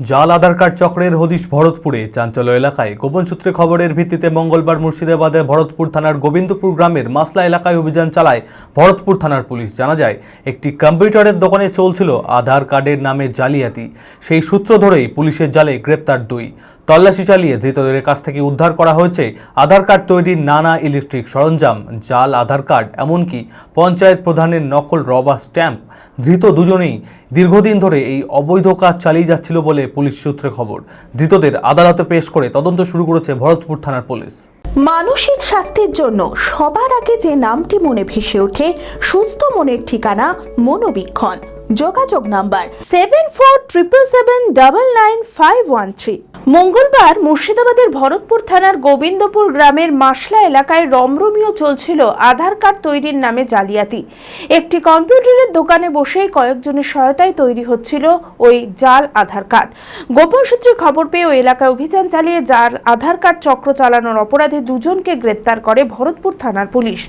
জাল আধার কার্ড চক্রের হদিশ ভরতপুরে। চাঞ্চল্য এলাকায়। গোপন সূত্রে খবরের ভিত্তিতে মঙ্গলবার মুর্শিদাবাদের ভরতপুর থানার গোবিন্দপুর গ্রামের মাসলা এলাকায় অভিযান চালায় ভরতপুর থানার পুলিশ। জানা যায়, একটি কম্পিউটারের দোকানে চলছিল আধার কার্ডের নামে জালিয়াতি। সেই সূত্র ধরেই পুলিশের জালে গ্রেপ্তার দুই। তল্লাশি চালিয়ে ধৃতদের কাছ থেকে উদ্ধার করা হয়েছে আধার কার্ড তৈরির নানা ইলেকট্রিক সরঞ্জাম, জাল, আধার কার্ড, এমনকি পঞ্চায়েত প্রধানের নকল রবার স্ট্যাম্প। ধৃত দুজনেই দীর্ঘদিন ধরে এই অবৈধ কাজ চালিয়ে যাচ্ছিল বলে পুলিশ সূত্রে খবর। ধৃতদের আদালতে পেশ করে তদন্ত শুরু করেছে ভরতপুর থানার পুলিশ। মানসিক স্বাস্থ্যের জন্য সবার আগে যে নামটি মনে ভেসে ওঠে, সুস্থ মনের ঠিকানা মনোবীক্ষণ। যোগাযোগ number seven four triple seven double nine five one three মঙ্গলবার মুর্শিদাবাদের ভরতপুর থানার গোবিন্দপুর গ্রামের মাসলা এলাকায় রমরমিও চলছিল আধার কার্ড তৈরির নামে জালিয়াতি। একটি কম্পিউটারের দোকানে বসেই কয়েকজনের সহায়তায় তৈরি হচ্ছিল ওই জাল আধার কার্ড। গোপন সূত্রে খবর পেয়ে ওই এলাকায় অভিযান চালিয়ে জাল আধার কার্ড চক্র চালানোর অপরাধে দুজনকে গ্রেপ্তার করে ভরতপুর থানার পুলিশ।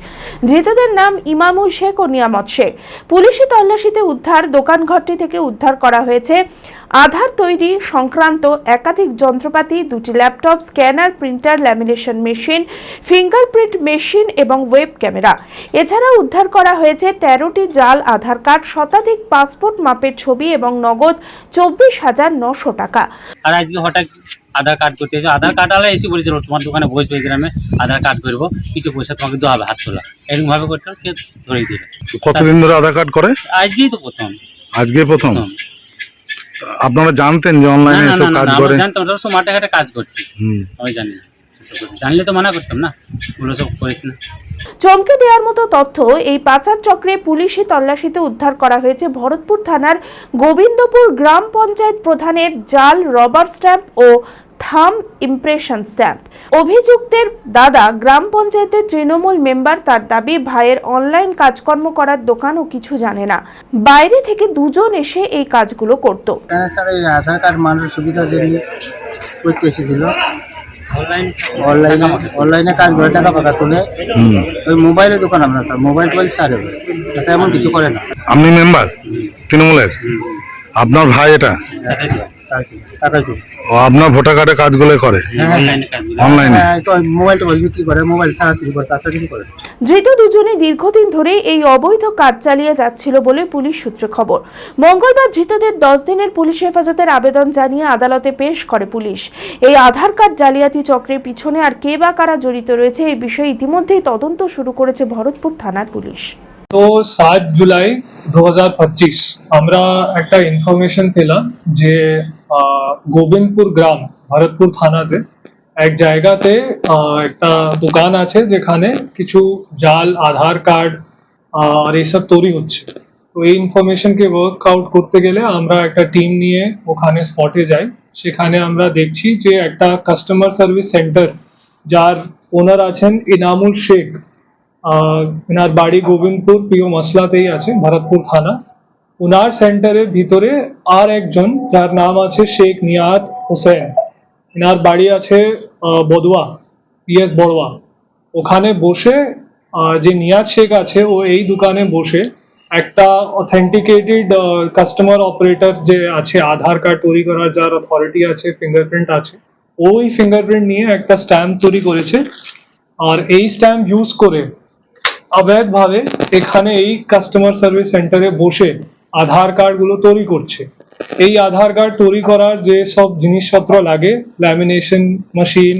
ধৃতদের নাম ইমামুল শেখ ও নিয়ামত শেখ। পুলিশি তল্লাশিতে উদ্ধার দোকানঘরটি থেকে উদ্ধার করা হয়েছে। আধার তৈরি সংক্রান্ত একাধিক যন্ত্রপাতি, দুটি laptop, scanner, printer, lamination machine, fingerprint machine এবং ওয়েব ক্যামেরা। এছাড়াও উদ্ধার করা হয়েছে তেরোটি জাল আধার কার্ড, শতাধিক পাসপোর্ট মাপের ছবি এবং নগদ চব্বিশ হাজার নশো টাকা। আধার কার্ড করতে এসে। আধার কার্ড আলা এসে বলেছিল তোমার দোকানে বসবে গ্রামে আধার কার্ড করব। কিছু পয়সা তোমাকে দেওয়া হবে হাত তোলা। এরকম ভাবে করতে কে ধরেই দিল। কতদিন ধরে আধার কার্ড করে? আজকেই তো প্রথম। আজকে প্রথম। আপনারা জানতেন যে অনলাইনে এসব কাজ না, করে? জানতাম ওটা সব মাঠে ঘাটে কাজ করছি। হুম। আমি জানি। জানলে তো মানা করতাম না ওগুলো সব করিস না। চমকে দেওয়ার মতো তথ্য এই পাচার চক্রে পুলিশি তল্লাশিতে উদ্ধার করা হয়েছে ভরতপুর থানার গোবিন্দপুর গ্রাম পঞ্চায়েত প্রধানের জাল রবার স্ট্যাম্প ও থাম ইমপ্রেশন স্ট্যাম্প। অভিযুক্তের দাদা গ্রাম পঞ্চায়েতের তৃণমূল মেম্বার তার দাবি ভাইয়ের অনলাইন কাজকর্ম করার দোকানও কিছু জানে না। বাইরে থেকে দুজন এসে এই কাজগুলো করত। স্যার এই আধার কার্ড মানুষের জন্য করতে এসেছিল অনলাইনে অনলাইনে কাজ করে টাকা পাকা তুলে ওই মোবাইলের দোকান আমরা স্যার মোবাইল টোবাইল সারে এমন কিছু করে না। আপনি মেম্বার তৃণমূলের? আপনার ভাই এটা? ও আপনার ভোটার কার্ডের কাজগুলো করে? অনলাইনে হ্যাঁ। তো মোবাইল টোবাইল বিক্রি করে মোবাইল সারাসারি করে তাছাড়া কিছু করে। ধৃত দুজনে দীর্ঘদিন ধরে এই অবৈধ কাজ চালিয়ে যাচ্ছিল বলে পুলিশ সূত্রে খবর। মঙ্গলবার ধৃতদের দশ দিনের পুলিশ হেফাজতের আবেদন জানিয়ে আদালতে পেশ করে পুলিশ। এই আধার কার্ড জালিয়াতি চক্রের পিছনে আর কে বা কারা জড়িত রয়েছে এই বিষয়ে ইতিমধ্যেই তদন্ত শুরু করেছে ভরতপুর থানার পুলিশ। তো সাত জুলাই দু হাজার পঁচিশ আমরা একটা ইনফরমেশন পেলাম যে গোবিন্দপুর গ্রাম, ভরতপুর থানাতে। এক জায়গাতে একটা দোকান আছে যেখানে কিছু জাল, আধার কার্ড আর এইসব তৈরি হচ্ছে। তো এই ইনফরমেশনকে ওয়ার্ক আউট করতে গেলে আমরা একটা টিম নিয়ে ওখানে স্পটে যাই। সেখানে আমরা দেখছি যে একটা কাস্টমার সার্ভিস সেন্টার যার ওনার আছেন ইনামুল শেখ। এনার বাড়ি গোবিন্দপুর, প্রিয় মশলাতেই আছে, ভরতপুর থানা। ওনার সেন্টারের ভিতরে আর একজন যার নাম আছে শেখ নিয়াত হোসেন। এনার বাড়ি আছে বদুয়া পিএস বড়ুয়া। ওখানে বসে যে নিয়াত শেখ আছে, ও এই দোকানে বসে একটা অথেন্টিকেটেড কাস্টমার অপারেটর যে আছে, আধার কার্ড তৈরি করার যার অথরিটি আছে ফিঙ্গারপ্রিন্ট আছে, ওই ফিঙ্গারপ্রিন্ট নিয়ে একটা স্ট্যাম্প তৈরি করেছে। আর এই স্ট্যাম্প ইউজ করে অবৈধভাবে এখানে এই কাস্টমার সার্ভিস সেন্টারে বসে আধার কার্ডগুলো তৈরি করছে। এই আধার কার্ড তৈরি করার যে সব জিনিসপত্র লাগে ল্যামিনেশন মেশিন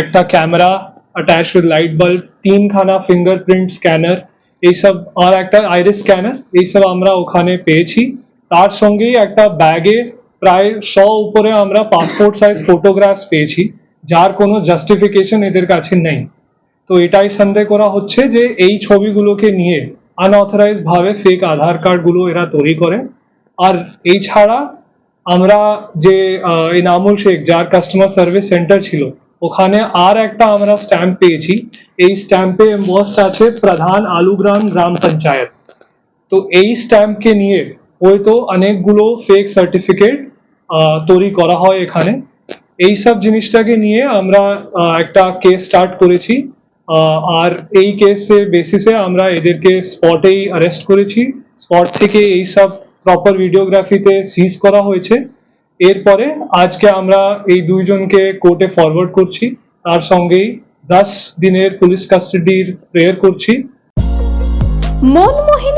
একটা camera attach with light bulb তিনখানা ফিঙ্গারপ্রিন্ট স্ক্যানার এইসব আর একটা আইরিস স্ক্যানার এইসব আমরা ওখানে পেয়েছি। তার সঙ্গেই একটা ব্যাগে প্রায় শ উপরে আমরা পাসপোর্ট সাইজ ফটোগ্রাফস পেয়েছি, যার কোনো জাস্টিফিকেশন এদের কাছে নেই। তো এটাই সন্দেহ করা হচ্ছে যে এই ছবিগুলোকে নিয়ে আনঅথরাইজ ভাবে ফেক আধার কার্ডগুলো এরা তৈরি করে। আর এই ছাড়া আমরা যে ইনামুল শেখ, যার কাস্টমার সার্ভিস সেন্টার ছিল, ওখানে আর একটা আমরা স্ট্যাম্প পেয়েছি। এই স্ট্যাম্পে মোস্ট আছে প্রধান আলুগ্রাম গ্রাম পঞ্চায়েত। তো এই স্ট্যাম্পকে নিয়ে হয়তো অনেকগুলো ফেক সার্টিফিকেট তৈরি করা হয় এখানে। এই সব জিনিসটাকে নিয়ে আমরা একটা কেস স্টার্ট করেছি। আর এই কেসে বেসিসে আমরা এদেরকে স্পটেই অ্যারেস্ট করেছি। স্পট থেকে এই সব প্রপার ভিডিওগ্রাফিতে সিজ করা হয়েছে। এরপরে আজকে আমরা এই দুইজনকে কোর্টে ফরওয়ার্ড করছি। তার সঙ্গেই দশ দিনের পুলিশ কাস্টাডির প্রেয়ার করছি। মনমোহিনী